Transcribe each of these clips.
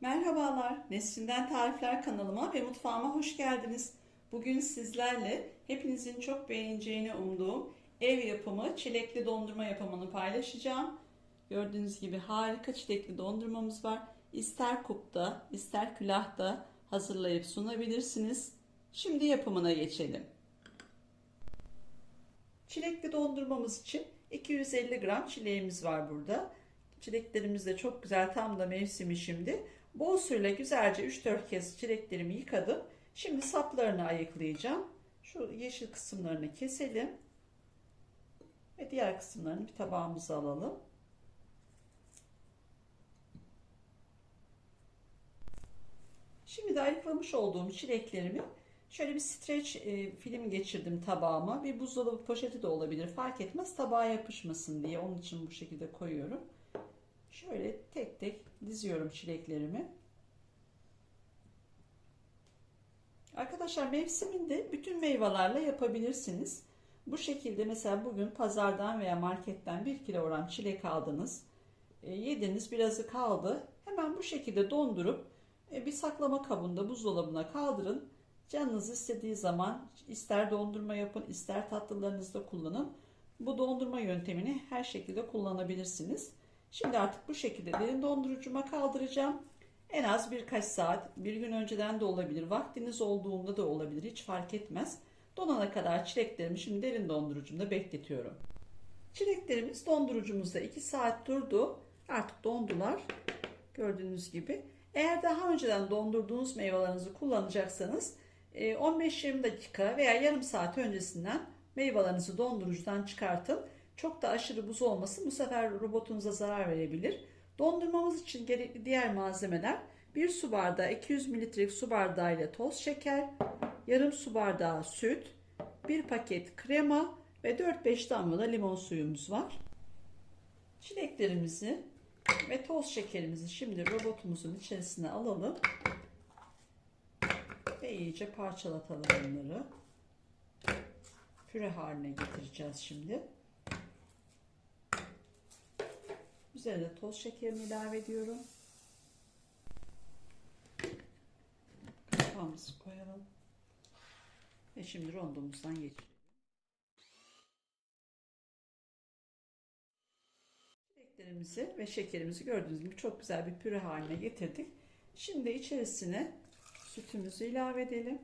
Merhabalar, Nesrin'den Tarifler kanalıma ve mutfağıma hoş geldiniz. Bugün sizlerle hepinizin çok beğeneceğini umduğum ev yapımı çilekli dondurma yapımını paylaşacağım. Gördüğünüz gibi harika çilekli dondurmamız var. İster kupta, ister külahta hazırlayıp sunabilirsiniz. Şimdi yapımına geçelim. Çilekli dondurmamız için 250 gram çileğimiz var burada. Çileklerimiz de çok güzel tam da mevsimi şimdi. Bol suyla güzelce 3-4 kez çileklerimi yıkadım. Şimdi saplarını ayıklayacağım. Şu yeşil kısımlarını keselim. Ve diğer kısımlarını bir tabağımıza alalım. Şimdi de ayıklamış olduğum çileklerimi şöyle bir streç e, film geçirdim tabağıma. Bir buzdolabı poşeti de olabilir fark etmez tabağa yapışmasın diye onun için bu şekilde koyuyorum. Şöyle tek tek diziyorum çileklerimi. Arkadaşlar mevsiminde bütün meyvelerle yapabilirsiniz. Bu şekilde mesela bugün pazardan veya marketten 1 kilogram çilek aldınız. E, yediniz birazı kaldı. Hemen bu şekilde dondurup e, bir saklama kabında buzdolabına kaldırın. Canınız istediği zaman ister dondurma yapın ister tatlılarınızda kullanın. Bu dondurma yöntemini her şekilde kullanabilirsiniz. Şimdi artık bu şekilde derin dondurucuma kaldıracağım. En az birkaç saat, bir gün önceden de olabilir, vaktiniz olduğunda da olabilir, hiç fark etmez. Donana kadar çileklerimi şimdi derin dondurucumda bekletiyorum. Çileklerimiz dondurucumuzda 2 saat durdu. Artık dondular. Gördüğünüz gibi. Eğer daha önceden dondurduğunuz meyvelerinizi kullanacaksanız 15-20 dakika veya yarım saat öncesinden meyvelerinizi dondurucudan çıkartın. Çok da aşırı buz olmasın. Bu sefer robotunuza zarar verebilir. Dondurmamız için gerekli diğer malzemeler 1 su bardağı 200 mililitrelik su bardağı ile toz şeker, yarım su bardağı süt, 1 paket krema ve 4-5 damla da limon suyumuz var. Çileklerimizi ve toz şekerimizi şimdi robotumuzun içerisine alalım. Ve iyice parçalatalım bunları. Püre haline getireceğiz şimdi. Üzerine toz şekerini ilave ediyorum. Kapağımızı koyalım. Ve şimdi rondomuzdan geçirelim. Çileklerimizi ve şekerimizi gördüğünüz gibi çok güzel bir püre haline getirdik. Şimdi içerisine sütümüzü ilave edelim.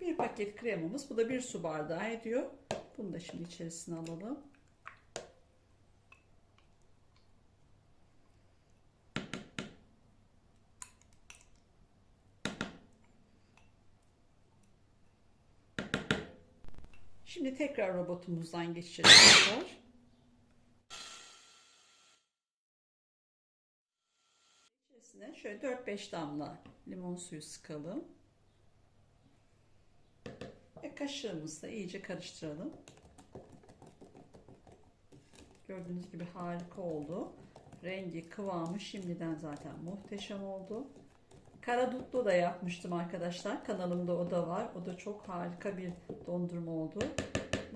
Bir paket kremamız. Bu da bir su bardağı ediyor. Bunu da şimdi içerisine alalım. Şimdi tekrar robotumuzdan geçeceğiz. Tekrar. İçerisine şöyle 4-5 damla limon suyu sıkalım. Ve kaşığımızla iyice karıştıralım. Gördüğünüz gibi harika oldu. Rengi, kıvamı şimdiden zaten muhteşem oldu. Karadutlu da yapmıştım arkadaşlar. Kanalımda o da var. O da çok harika bir dondurma oldu.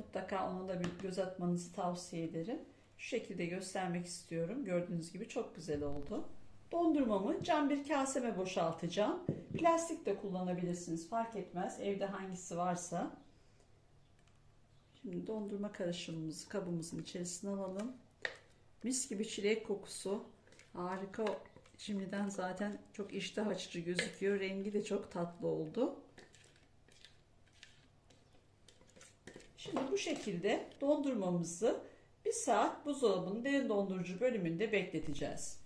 Mutlaka ona da bir göz atmanızı tavsiye ederim. Şu şekilde göstermek istiyorum. Gördüğünüz gibi çok güzel oldu. Dondurmamı cam bir kaseme boşaltacağım. Plastik de kullanabilirsiniz. Fark etmez. Evde hangisi varsa. Şimdi dondurma karışımımızı kabımızın içerisine alalım. Mis gibi çilek kokusu. Harika Şimdiden zaten çok iştah açıcı gözüküyor. Rengi de çok tatlı oldu. Şimdi bu şekilde dondurmamızı bir saat buzdolabının derin dondurucu bölümünde bekleteceğiz.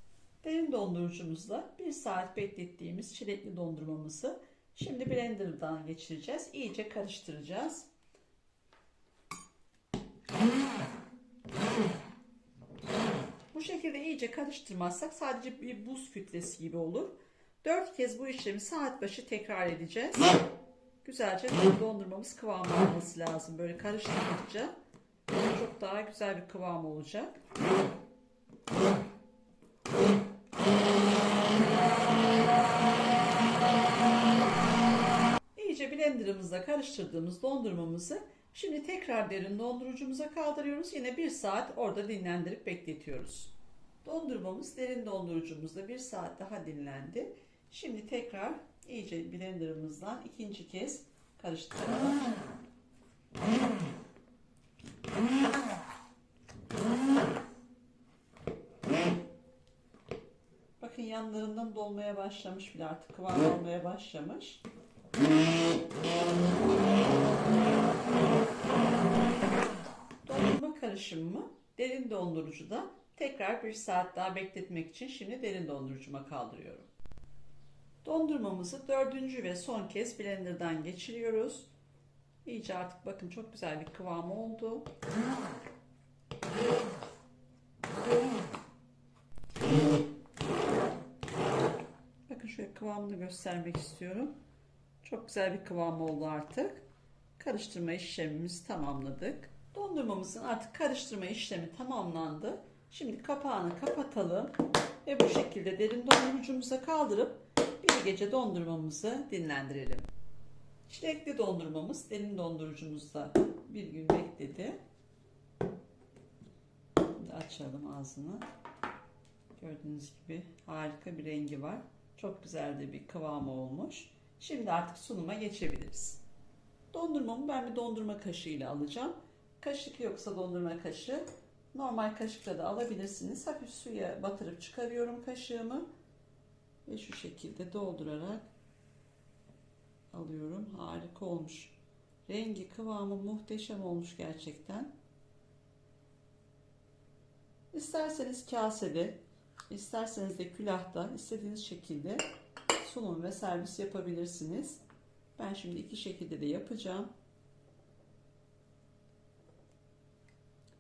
Derin dondurucumuzla bir saat beklettiğimiz çilekli dondurmamızı şimdi blenderdan geçireceğiz. İyice karıştıracağız. Bu şekilde iyice karıştırmazsak sadece bir buz kütlesi gibi olur. 4 kez bu işlemi saat başı tekrar edeceğiz. Güzelce dondurmamız kıvam alması lazım. Böyle karıştırdıkça çok daha güzel bir kıvam olacak. İyice blenderımızla karıştırdığımız dondurmamızı Şimdi tekrar derin dondurucumuza kaldırıyoruz. Yine bir saat orada dinlendirip bekletiyoruz. Dondurmamız derin dondurucumuzda bir saat daha dinlendi. Şimdi tekrar iyice blenderımızdan ikinci kez karıştıralım. Bakın yanlarından dolmaya başlamış bile artık kıvam olmaya başlamış. Dondurma karışımımı derin dondurucuda tekrar bir saat daha bekletmek için şimdi derin dondurucuma kaldırıyorum. Dondurmamızı dördüncü ve son kez blenderdan geçiriyoruz. İyice artık bakın çok güzel bir kıvam oldu. Bakın şöyle kıvamını göstermek istiyorum. Çok güzel bir kıvam oldu artık. Karıştırma işlemimizi tamamladık. Dondurmamızın artık karıştırma işlemi tamamlandı. Şimdi kapağını kapatalım ve bu şekilde derin dondurucumuza kaldırıp gece dondurmamızı dinlendirelim. Çilekli dondurmamız derin dondurucumuzda bir gün bekledi. Şimdi açalım ağzını. Gördüğünüz gibi harika bir rengi var. Çok güzel de bir kıvamı olmuş. Şimdi artık sunuma geçebiliriz. Dondurmamı ben bir dondurma kaşığıyla alacağım. Kaşık yoksa dondurma kaşığı normal kaşıkla da alabilirsiniz. Hafif suya batırıp çıkarıyorum kaşığımı ve şu şekilde doldurarak alıyorum. Harika olmuş. Rengi, kıvamı muhteşem olmuş gerçekten. İsterseniz kasede, isterseniz de külahta istediğiniz şekilde sunum ve servis yapabilirsiniz. Ben şimdi iki şekilde de yapacağım.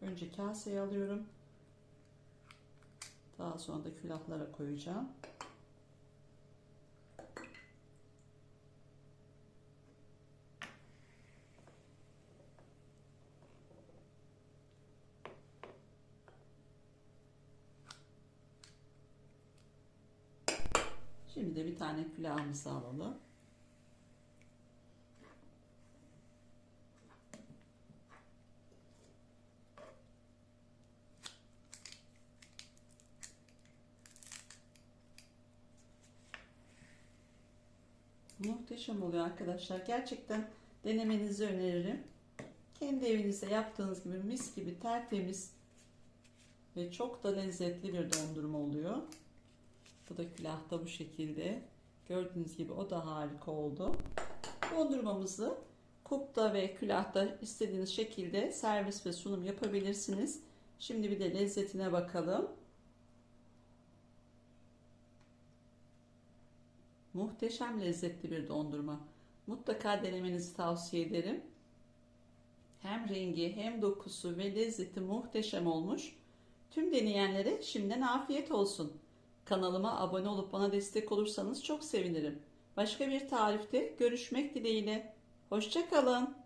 Önce kaseye alıyorum. Daha sonra da külahlara koyacağım. Şimdi de bir tane külahımızı alalım. Muhteşem oluyor arkadaşlar. Gerçekten denemenizi öneririm. Kendi evinizde yaptığınız gibi mis gibi tertemiz ve çok da lezzetli bir dondurma oluyor. Bu da külahta bu şekilde. Gördüğünüz gibi o da harika oldu. Dondurmamızı kupta ve külahta istediğiniz şekilde servis ve sunum yapabilirsiniz. Şimdi bir de lezzetine bakalım. Muhteşem lezzetli bir dondurma. Mutlaka denemenizi tavsiye ederim. Hem rengi hem dokusu ve lezzeti muhteşem olmuş. Tüm deneyenlere şimdiden afiyet olsun. Kanalıma abone olup bana destek olursanız çok sevinirim. Başka bir tarifte görüşmek dileğiyle. Hoşçakalın.